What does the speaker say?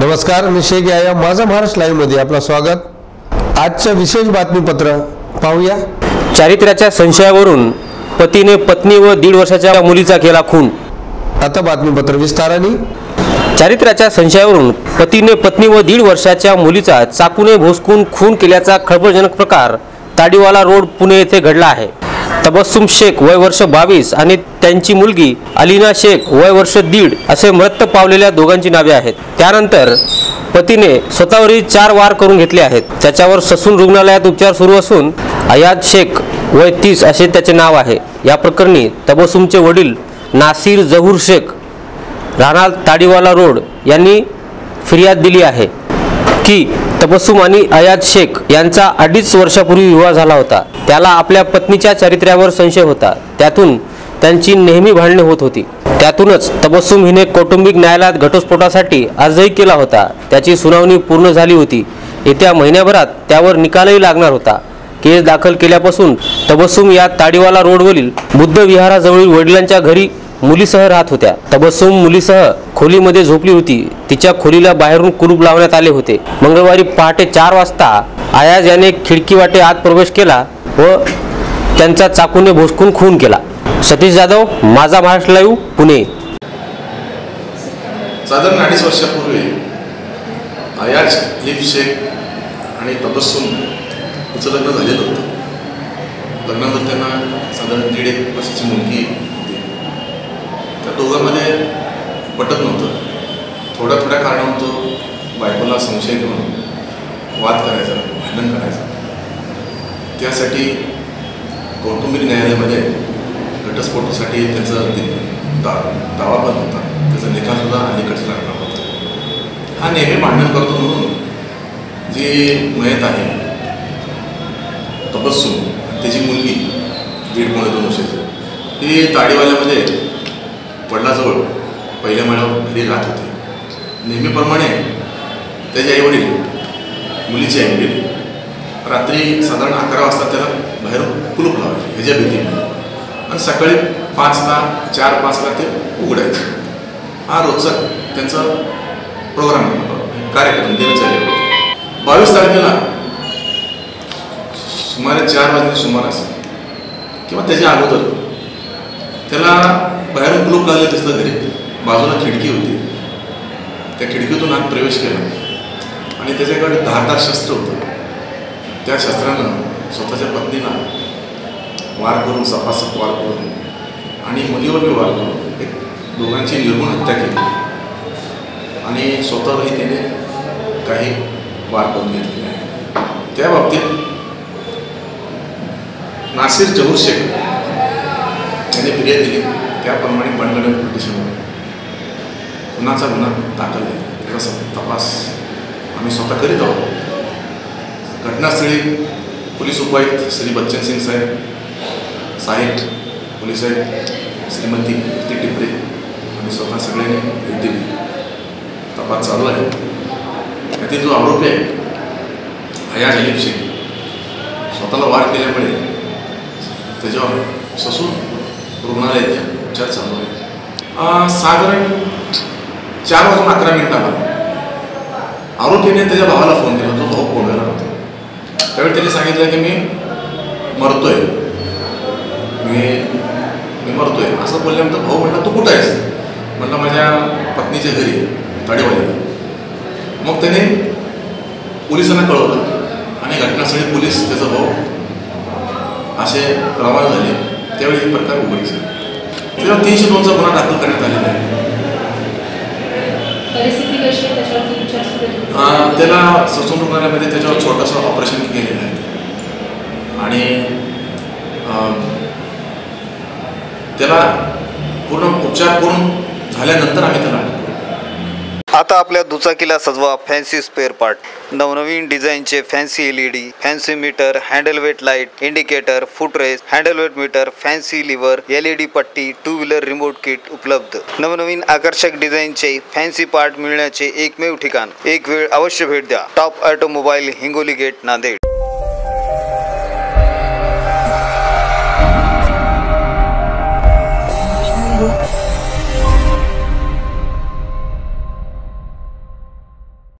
नमस्कार मी शेख या माझा महाराष्ट्र लाईव्हमध्ये आपलं स्वागत. आजचं विशेष बातमीपत्र पाहूया. चारित्र्याच्या संशयावरून पतीने पत्नी व दीड वर्षाच्या मुलीचा केला खून. आता बातमीपत्र विस्ताराने. चारित्र्याच्या संशयावरून पतीने पत्नी व दीड वर्षाच्या मुलीचा चाकूने भोसकून खून केल्याचा खळबळजनक प्रकार ताडीवाला रोड पुणे येथे घडला आहे. तबस्सुम शेख वय वर्ष बावीस आणि त्यांची मुलगी अलिना शेख वय वर्ष दीड असे मृत पावलेल्या दोघांची नावे आहेत. त्यानंतर पतीने स्वतःवरील चार वार करून घेतले आहेत. त्याच्यावर ससून रुग्णालयात उपचार सुरू असून अयाद शेख वय तीस असे त्याचे नाव आहे. या प्रकरणी तबस्सुमचे वडील नासिर जहूर शेख राहणार ताडीवाला रोड यांनी फिर्याद दिली आहे की तबस्सुम आणि अयाज शेख यांचा अडीच वर्षापूर्वी विवाह झाला होता. त्याला आपल्या पत्नीच्या चारित्र्यावर संशय होता. त्यातून त्यांची नेहमी भांडणे होत होती. त्यातूनच तबस्सुम हिने कौटुंबिक न्यायालयात घटस्फोटासाठी अर्जही केला होता. त्याची सुनावणी पूर्ण झाली होती. येत्या महिन्याभरात त्यावर निकालही लागणार होता. केस दाखल केल्यापासून तबस्सुम या ताडीवाला रोडवरील बुद्ध विहाराजवळील वडिलांच्या घरी मुलीसह राहत होत्या. तबस्सुम मुलीसह खोलीमध्ये झोपली होती. तिच्या खोलीला बाहेरून कुलूप लावण्यात आले होते. मंगळवारी पहाटे चार वाजता आयाज याने खिडकी वाटे आत प्रवेश केला व त्यांचा चाकूने भोसकून खून केला. सतीश जाधव माझा महाराष्ट्र लाईव्ह पुणे. साधारण अडीच वर्षापूर्वी आयाज लिप शेख आणि तबस्सुम हिचं लग्न झालेलं होतं. लग्नानंतर त्यांना साधारण दीड एक वर्षाची मुलगी होती त्या दोघांमध्ये पटत नव्हतं. थोड्या थोड्या कारणावर तो बायकोला संशय घेऊन वाद करायचा भांडण करायचा. त्यासाठी कौटुंबिक न्यायालयामध्ये घटस्फोटासाठी त्याचा दा दावा पण होता. त्याचा निकालसुद्धा अलीकडचा लागला होता. हा नेहमी भांडण करतो म्हणून जी मयत आहे तपस्सू आणि त्याची मुलगी दीड पुणे दोन वर्षाची ती ताडीवाल्यामध्ये वडिलाजवळ पहिल्या महिन्यावर घरी राहत होते. नेहमीप्रमाणे त्याचे आईवडील मुलीचे आईवडील रात्री साधारण अकरा वाजता त्याला बाहेरून कुलूप लावायचे ह्याच्या भीतीमध्ये आणि सकाळी पाचला चार पाचला ते उघडायचे. हा रोजचा त्यांचा प्रोग्राम कार्यक्रम दिनचर्या होता. बावीस तारखेला सुमारे चार वाजले सुमारास किंवा त्याच्या अगोदर त्याला बाहेरून कुलूप लागले दिसलं घरी. बाजूला खिडकी होती. त्या खिडकीतून आत प्रवेश केला. आणि त्याच्याकडे धारदार शस्त्र होतं. त्या शस्त्रानं स्वतःच्या पत्नीला वार करून सपासप वार करून आणि मुलीवर बी वार करून एक दोघांची निर्गुण हत्या केली. आणि स्वतःवरही त्याने काही वार करून घेतलेले आहे. त्या बाबतीत नासिर जहूर शेख यांनी फिर्याद दिली. त्याप्रमाणे बंडगड पोलीस स्टेशनवर खुनाचा गुन्हा दाखल आहे. त्याचा तपास आम्ही स्वतः करीत आहोत. घटनास्थळी पोलीस उपायुक्त श्री बच्चन सिंग साहेब साहेब पोलीस साहेब श्रीमती कीर्ती टिपरे आम्ही स्वतः सगळ्यांनी भेट दिली. तपास चालू आहे. त्यातील जो आरोपी आहे अयाज अलीप शेख स्वतःला वार केल्यामुळे त्याच्यावर ससून रुग्णालयात उपचार चालू आहे? साधारण चार वाजून अकरा मिनिटाला आरोपीने त्याच्या भावाला फोन केला. तो भाऊ कोंडलेला होता. त्यावेळी त्याने सांगितलं की मी मरतोय. मी मी मरतोय. असं बोलल्यानंतर भाऊ म्हणला तू कुठं आहेस? म्हणलं माझ्या पत्नीच्या घरी ताडेवाल्याला मग त्याने पोलिसांना कळवलं आणि घटनास्थळी पोलीस त्याचा भाऊ असे रवाना झाले. त्यावेळी हे प्रकार उघडीस आले. त्याच्यावर तीनशे दोनचा गुन्हा दाखल करण्यात आलेला आहे. त्याला ससून रुग्णालयामध्ये त्याच्यावर छोटंसं ऑपरेशन केलेलं आहे. आणि त्याला पूर्ण उपचार करून झाल्यानंतर आम्ही त्याला आता आपल्या दुचाकीला सजवा फॅन्सी स्पेअर पार्ट नवनवीन डिझाईनचे fancy L E D fancy meter handle weight light indicator footrest handle weight meter fancy lever L E D पट्टी टू व्हीलर रिमोट किट उपलब्ध. नवनवीन आकर्षक डिझाईनचे फॅन्सी पार्ट मिळण्याचे एकमेव ठिकाण. एक वेळ अवश्य भेट द्या. Top automobile Hingoli gate Nanded.